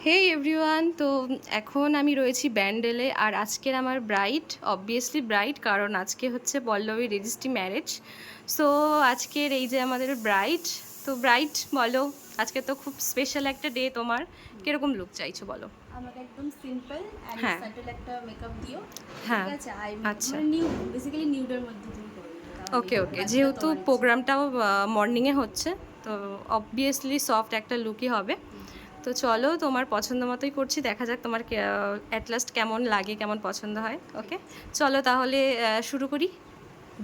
হে everyone তো এখন আমি রয়েছি ব্যান্ডেলে আর আজকের আমার ব্রাইট অবভিয়াসলি ব্রাইট কারণ আজকে হচ্ছে পল্লবী রেজিস্ট্রি ম্যারেজ সো আজকের এই যে আমাদের ব্রাইট তো ব্রাইট বলো আজকে তো খুব স্পেশাল একটা ডে তোমার। কীরকম লুক চাইছো বলো? আমাকে একদম সিম্পল এন্ড হ্যাঁ। সাটল একটা মেকআপ দিও। হ্যাঁ। আচ্ছা। মানে নিউ বেসিক্যালি নিউডের মধ্যে তুমি ওকে ওকে যেহেতু প্রোগ্রামটাও মর্নিংয়ে হচ্ছে তো অবভিয়াসলি সফট একটা লুকই হবে। তো চলো তোমার পছন্দ মতোই করছি দেখা যাক তোমার অ্যাটলাস্ট কেমন লাগে কেমন পছন্দ হয় ওকে চলো তাহলে শুরু করি।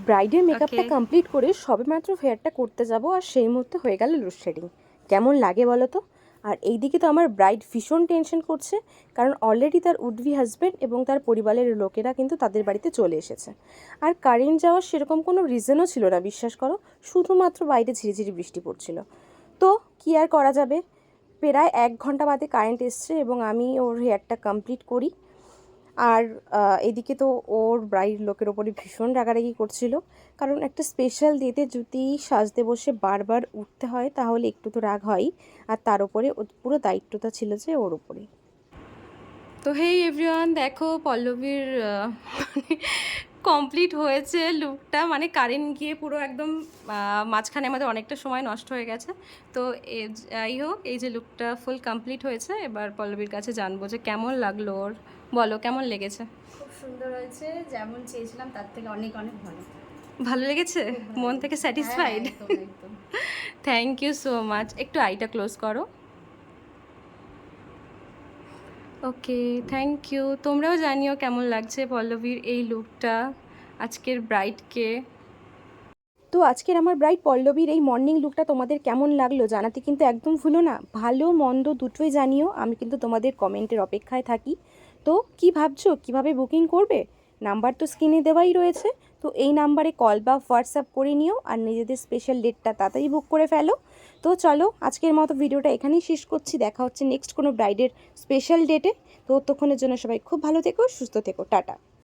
ব্রাইডের মেকআপটা কমপ্লিট করে সবেমাত্র হেয়ারটা করতে যাব আর সেই মুহূর্তে হয়ে গেল লুজ শেডিং কেমন লাগে বলো তো? আর এইদিকে তো আমার ব্রাইড ভীষণ টেনশন করছে কারণ অলরেডি তার উডভি হাজব্যান্ড এবং তার পরিবারের লোকেরা কিন্তু তাদের বাড়িতে চলে এসেছে। আর কারেন্ট যাওয়ার সেরকম কোনো রিজনও ছিল না বিশ্বাস করো শুধুমাত্র বাইরে ঝিরিঝিরি বৃষ্টি পড়ছিল। তো কি আর করা যাবে? প্রায় এক ঘণ্টা বাদে কারেন্ট এসছে এবং আমি ওর হেয়ারটা কমপ্লিট করি। আর এদিকে তো ওর ব্রাইড লোকের ওপরে ভীষণ রাগারাগি করছিল। কারণ একটা স্পেশাল ডেতে যদি সাজতে বসে বারবার উঠতে হয়, তাহলে একটু তো রাগ হয়ই আর তার উপরে পুরো দায়িত্বটা ছিল যে ওর উপরে। তো হেই এভরিওয়ান দেখো পল্লবীর কমপ্লিট হয়েছে লুকটা মানে কারেন্ট গিয়ে পুরো একদম মাঝখানে আমাদের অনেকটা সময় নষ্ট হয়ে গেছে। তো যাই হোক এই যে লুকটা ফুল কমপ্লিট হয়েছে এবার পল্লবীর কাছে জানব যে কেমন লাগল ওর। বলো কেমন লেগেছে? খুব সুন্দর হয়েছে যেমন চেয়েছিলাম তার থেকে অনেক অনেক ভালো। ভালো লেগেছে? মন থেকে satisfied. Thank you so much একটু আইটা ক্লোজ করো। ওকে থ্যাংক ইউ তোমরাও জানিও কেমন লাগছে পল্লবীর এই লুকটা আজকের ব্রাইটকে তো আজকের আমার ব্রাইট পল্লবীর এই মর্নিং লুকটা তোমাদের কেমন লাগল জানাতে কিন্তু একদম ভুলো না। ভালো, মন্দ দুটোই জানিও, আমি কিন্তু তোমাদের কমেন্টের অপেক্ষায় থাকি। তো কি ভাবছ? কীভাবে বুকিং করবে? নাম্বার তো স্ক্রিনে দেওয়াই রয়েছে, তো এই নাম্বারে কল বা হোয়াটসঅ্যাপ করে নিও আর নিজেদের স্পেশাল ডেটটা তাড়াতাড়ি বুক করে ফেলো। তো চলো, আজকের মতো ভিডিওটা এখানেই শেষ করছি, দেখা হচ্ছে নেক্সট কোনো ব্রাইডের স্পেশাল ডেটে তো ততক্ষণের জন্য সবাই খুব ভালো থেকো, সুস্থ থেকো, টাটা।